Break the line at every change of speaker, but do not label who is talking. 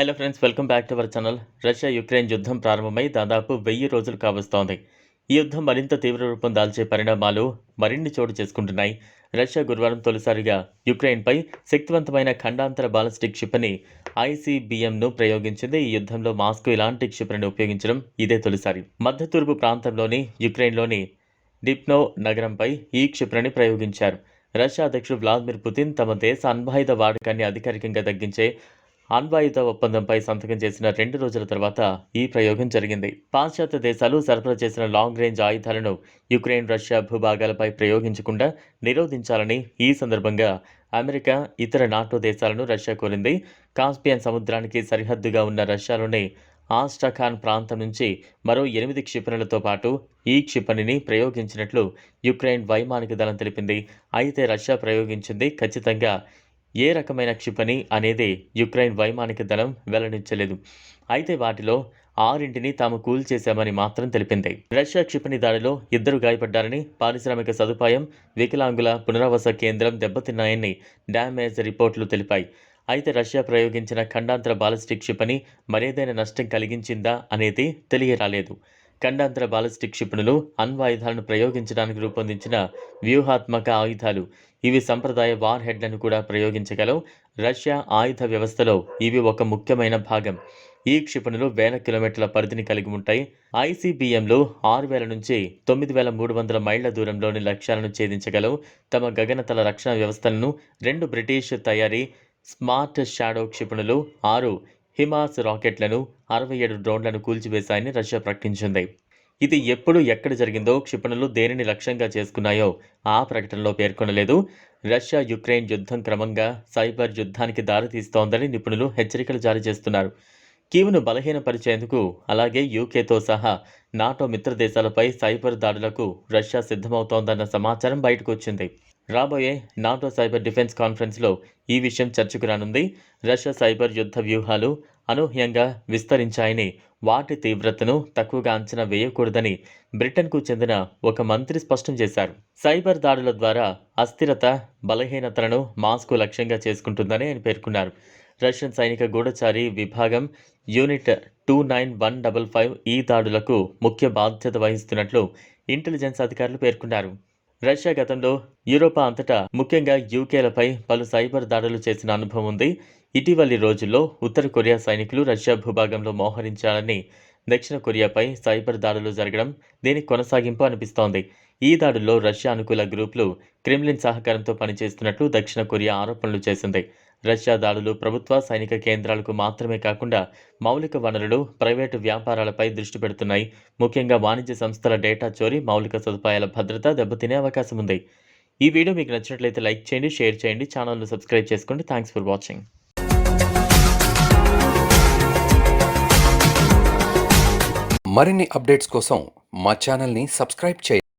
Hello friends welcome back to our channel. Russia Ukraine యుద్ధం ప్రారంభమై దాదాపు వెయ్యి రోజులు కావస్తోంది. ఈ యుద్ధం మరింత తీవ్ర రూపం దాల్చే పరిణామాలు మరిన్ని చోటు చేసుకుంటున్నాయి. రష్యా గురువారం తొలిసారిగా యుక్రెయిన్పై శక్తివంతమైన ఖండాంతర బాలిస్టిక్ క్షిపణి ఐసీబీఎంను ప్రయోగించింది. ఈ యుద్ధంలో మాస్కో ఇలాంటి క్షిపణిని ఉపయోగించడం ఇదే తొలిసారి. మధ్య తూర్పు ప్రాంతంలోని యుక్రెయిన్లోని డిప్నో నగరంపై ఈ క్షిపణిని ప్రయోగించారు. రష్యా అధ్యక్షుడు వ్లాదిమిర్ పుతిన్ తమ దేశ అణ్వాయుధ వాడకాన్ని అధికారికంగా తగ్గించే అణ్వాయుధ ఒప్పందంపై సంతకం చేసిన రెండు రోజుల తర్వాత ఈ ప్రయోగం జరిగింది. పాశ్చాత్య దేశాలు సరఫరా చేసిన లాంగ్ రేంజ్ ఆయుధాలను యుక్రెయిన్ రష్యా భూభాగాలపై ప్రయోగించకుండా నిరోధించాలని ఈ సందర్భంగా అమెరికా ఇతర నాటో దేశాలను రష్యా కోరింది. కాస్పియన్ సముద్రానికి సరిహద్దుగా ఉన్న రష్యాలోని ఆస్టాఖాన్ ప్రాంతం నుంచి మరో ఎనిమిది క్షిపణులతో పాటు ఈ క్షిపణిని ప్రయోగించినట్లు యుక్రెయిన్ వైమానిక దళం తెలిపింది. అయితే రష్యా ప్రయోగించింది ఖచ్చితంగా ఏ రకమైన క్షిపణి అనేది యుక్రెయిన్ వైమానిక దళం వెల్లడించలేదు. అయితే వాటిలో ఆరింటిని తాము కూల్చేశామని మాత్రం తెలిపింది. రష్యా క్షిపణి దాడిలో ఇద్దరు గాయపడ్డారని పారిశ్రామిక సదుపాయం వికలాంగుల పునరావాస కేంద్రం దెబ్బతిన్నాయని డ్యామేజ్ రిపోర్టులు తెలిపాయి. అయితే రష్యా ప్రయోగించిన ఖండాంతర బాలిస్టిక్ క్షిపణి మరేదైనా నష్టం కలిగించిందా అనేది తెలియరాలేదు. ఖండాంతర బాలిస్టిక్ క్షిపణులు అణ్వాయుధాలను ప్రయోగించడానికి రూపొందించిన వ్యూహాత్మక ఆయుధాలు. ఇవి సంప్రదాయ వార్ హెడ్లను కూడా ప్రయోగించగలవు. రష్యా ఆయుధ వ్యవస్థలో ఇవి ఒక ముఖ్యమైన భాగం. ఈ క్షిపణులు వేల కిలోమీటర్ల పరిధిని కలిగి ఉంటాయి. ఐసీబీఎంలు ఆరు వేల నుంచి తొమ్మిది వేల మూడు వందల మైళ్ళ దూరంలోని లక్ష్యాలను ఛేదించగలవు. తమ గగనతల రక్షణ వ్యవస్థలను రెండు బ్రిటిష్ తయారీ స్మార్ట్ షాడో క్షిపణులు ఆరు హిమాస్ రాకెట్లను అరవై ఏడు డ్రోన్లను కూల్చివేశాయని రష్యా ప్రకటించింది. ఇది ఎప్పుడు ఎక్కడ జరిగిందో క్షిపణులు దేనిని లక్ష్యంగా చేసుకున్నాయో ఆ ప్రకటనలో పేర్కొనలేదు. రష్యా యుక్రెయిన్ యుద్ధం క్రమంగా సైబర్ యుద్ధానికి దారితీస్తోందని నిపుణులు హెచ్చరికలు జారీ చేస్తున్నారు. కీవ్ను బలహీనపరిచేందుకు అలాగే యూకేతో సహా నాటో మిత్ర దేశాలపై సైబర్ దాడులకు రష్యా సిద్ధమవుతోందన్న సమాచారం బయటకు వచ్చింది. రాబోయే నాటో సైబర్ డిఫెన్స్ కాన్ఫరెన్స్లో ఈ విషయం చర్చకు రానుంది. రష్యా సైబర్ యుద్ధ వ్యూహాలు అనూహ్యంగా విస్తరించాయని వాటి తీవ్రతను తక్కువగా అంచనా వేయకూడదని బ్రిటన్కు చెందిన ఒక మంత్రి స్పష్టం చేశారు. సైబర్ దాడుల ద్వారా అస్థిరత బలహీనతలను మాస్కు లక్ష్యంగా చేసుకుంటుందని ఆయన పేర్కొన్నారు. రష్యన్ సైనిక గూఢచారి విభాగం unit two nine one double five ఈ దాడులకు ముఖ్య బాధ్యత వహిస్తున్నట్లు ఇంటెలిజెన్స్ అధికారులు పేర్కొన్నారు. రష్యా గతంలో యూరోపా అంతటా ముఖ్యంగా యూకేలపై పలు సైబర్ దాడులు చేసిన అనుభవం ఉంది. ఇటీవలి రోజుల్లో ఉత్తర కొరియా సైనికులు రష్యా భూభాగంలో మోహరించాలని దక్షిణ కొరియాపై సైబర్ దాడులు జరగడం దీని కొనసాగింపు అనిపిస్తోంది. ఈ దాడుల్లో రష్యా అనుకూల గ్రూపులు క్రెమ్లిన్ సహకారంతో పనిచేస్తున్నట్లు దక్షిణ కొరియా ఆరోపణలు చేసింది. రష్యా దాడులు ప్రభుత్వ సైనిక కేంద్రాలకు మాత్రమే కాకుండా మౌలిక వనరులు ప్రైవేటు వ్యాపారాలపై దృష్టి పెడుతున్నాయి. ముఖ్యంగా వాణిజ్య సంస్థల డేటా చోరీ మౌలిక సదుపాయాల భద్రత దెబ్బతినే అవకాశం ఉంది. ఈ వీడియో మీకు నచ్చినట్లయితే లైక్ చేయండి షేర్ చేయండి ఛానల్ను సబ్స్క్రైబ్ చేసుకోండి. థ్యాంక్స్ ఫర్ వాచింగ్
మరిన్ని అప్డేట్స్ కోసం మా ఛానల్ని సబ్స్క్రైబ్ చేయండి.